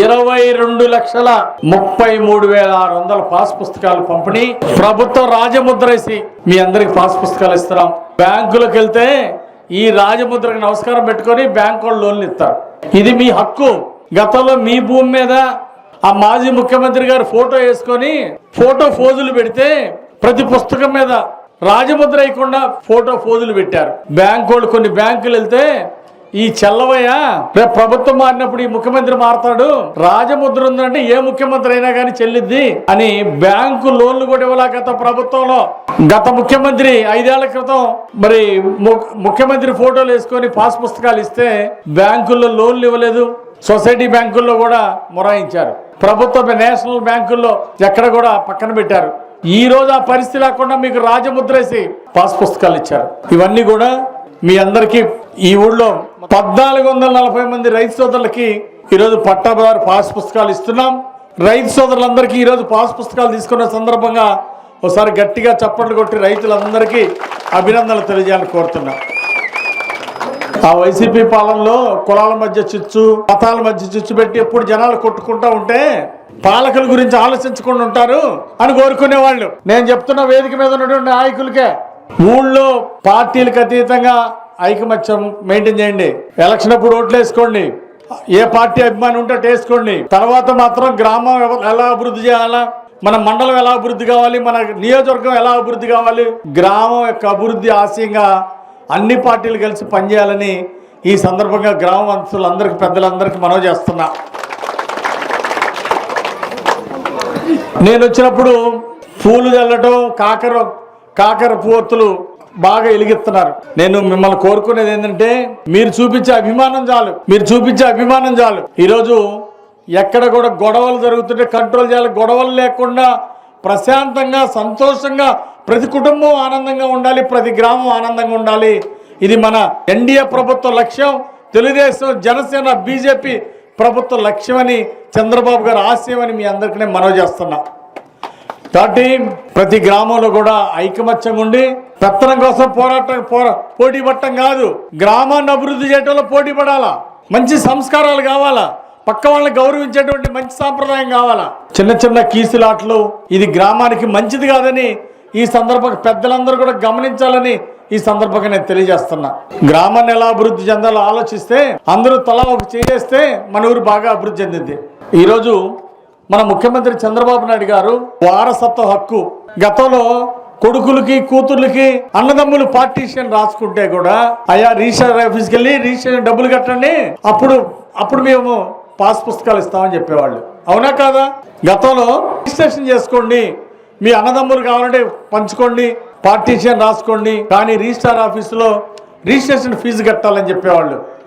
ఇరవై రెండు లక్షల ముప్పై మూడు వేల ఆరు వందల పాస్ పుస్తకాలు పంపిణీ. ప్రభుత్వం రాజముద్ర వేసి మీ అందరికి పాస్ పుస్తకాలు ఇస్తున్నాం. బ్యాంకులకు వెళ్తే ఈ రాజముద్రకు నమస్కారం పెట్టుకొని బ్యాంకు వాళ్ళు లోన్లు ఇస్తారు. ఇది మీ హక్కు. గతంలో మీ భూమి మీద ఆ మాజీ ముఖ్యమంత్రి గారు ఫోటో వేసుకొని ఫోటో ఫోజులు పెడితే ప్రతి పుస్తకం మీద రాజముద్ర అయ్యకుండా ఫోటో ఫోజులు పెట్టారు. బ్యాంకు వాళ్ళు కొన్ని బ్యాంకులు వెళ్తే ఈ చెల్లవయ్య రేపు ప్రభుత్వం మారినప్పుడు ఈ ముఖ్యమంత్రి మారతాడు. రాజముద్ర ఉందంటే ఏ ముఖ్యమంత్రి అయినా కానీ చెల్లిద్ది అని బ్యాంకు లోన్లు కూడా ఇవ్వాల గత ప్రభుత్వంలో. గత ముఖ్యమంత్రి ఐదేళ్ళ క్రితం మరి ము- ముఖ్యమంత్రి ఫోటోలు వేసుకొని పాస్ పుస్తకాలు ఇస్తే బ్యాంకుల్లో లోన్లు ఇవ్వలేదు. సొసైటీ బ్యాంకుల్లో కూడా మొరాయించారు. ప్రభుత్వ నేషనల్ బ్యాంకుల్లో ఎక్కడ కూడా పక్కన పెట్టారు. ఈ రోజు ఆ పరిస్థితి లేకుండా మీకు రాజముద్రేసి పాస్ పుస్తకాలు ఇచ్చారు. ఇవన్నీ కూడా మీ అందరికీ ఈ ఊళ్ళో పద్నాలుగు వందల నలభై మంది రైతు సోదరులకి ఈరోజు పట్టాదారు పాస్ పుస్తకాలు ఇస్తున్నాం. రైతు సోదరులందరికీ ఈరోజు పాస్ పుస్తకాలు తీసుకున్న సందర్భంగా ఒకసారి గట్టిగా చప్పట్లు కొట్టి రైతులందరికీ అభినందనలు తెలియజేయాలని కోరుతున్నాం. ఆ వైసీపీ పాలనలో కులాల మధ్య చిచ్చు మతాల మధ్య చిచ్చు పెట్టి ఎప్పుడు జనాలు కొట్టుకుంటా ఉంటే పాలకుల గురించి ఆలోచించకుండా ఉంటారు అని కోరుకునేవాళ్ళు. నేను చెప్తున్న వేదిక మీద ఉన్నటువంటి నాయకులకే ఊళ్ళో పార్టీలకు అతీతంగా ఐకమత్యం మెయింటైన్ చేయండి. ఎలక్షన్ అప్పుడు ఓట్లు వేసుకోండి. ఏ పార్టీ అభిమాని ఉంటే వేసుకోండి. తర్వాత మాత్రం గ్రామం ఎలా అభివృద్ధి చేయాలా? మన మండలం ఎలా అభివృద్ధి కావాలి? మన నియోజకవర్గం ఎలా అభివృద్ధి కావాలి? గ్రామం యొక్క అభివృద్ధి ఆశయంగా అన్ని పార్టీలు కలిసి పనిచేయాలని ఈ సందర్భంగా గ్రామవంతులందరికీ పెద్దలందరికీ మనవి చేస్తున్నా. నేను వచ్చినప్పుడు పూలు చల్లటం కాకర కాకర పువ్వొత్తులు బాగా ఎలిగిస్తున్నారు. నేను మిమ్మల్ని కోరుకునేది ఏంటంటే మీరు చూపించే అభిమానం చాలు. మీరు చూపించే అభిమానం చాలు. ఈరోజు ఎక్కడ కూడా గొడవలు జరుగుతుంటే కంట్రోల్ చేయాలి. గొడవలు లేకుండా ప్రశాంతంగా సంతోషంగా ప్రతి కుటుంబం ఆనందంగా ఉండాలి. ప్రతి గ్రామం ఆనందంగా ఉండాలి. ఇది మన ఎన్డీఏ ప్రభుత్వ లక్ష్యం. తెలుగుదేశం జనసేన బీజేపీ ప్రభుత్వ లక్ష్యమని చంద్రబాబు గారు ఆశయం అని మీ అందరికీ మనవి చేస్తున్నా. కాబట్టి ప్రతి గ్రామంలో కూడా ఐకమత్యంగా ఉండి పెత్తనం కోసం పోరాటం పోరా పోటీ పట్టడం కాదు. గ్రామాన్ని అభివృద్ధి చేయటంలో పోటీ పడాలా? మంచి సంస్కారాలు కావాలా? పక్క వాళ్ళని గౌరవించేటువంటి మంచి సాంప్రదాయం కావాలా? చిన్న చిన్న కీసులాట్లు ఇది గ్రామానికి మంచిది కాదని ఈ సందర్భంగా పెద్దలందరూ కూడా గమనించాలని ఈ సందర్భంగా నేను తెలియజేస్తున్నా. గ్రామాన్ని ఎలా అభివృద్ధి చెందాలో ఆలోచిస్తే అందరూ తలా ఒక చేస్తే మన ఊరు బాగా అభివృద్ధి చెందింది. ఈరోజు మన ముఖ్యమంత్రి చంద్రబాబు నాయుడు గారు వారసత్వ హక్కు గతంలో కొడుకులకి కూతుర్లకి అన్నదమ్ములు పార్టీషన్ రాసుకుంటే కూడా అయ్యా రిజిస్టర్ ఆఫీస్కి వెళ్ళి రిజిస్ట్రేషన్ డబ్బులు కట్టండి. అప్పుడు అప్పుడు మేము పాస్ పుస్తకాలు ఇస్తామని చెప్పేవాళ్ళు. అవునా కాదా? గతంలో రిజిస్ట్రేషన్ చేసుకోండి. మీ అన్నదమ్ములు కావాలంటే పంచుకోండి పార్టీషన్ రాసుకోండి. కానీ రిజిస్టార్ ఆఫీసులో రిజిస్ట్రేషన్ ఫీజు కట్టాలని చెప్పేవాళ్ళు.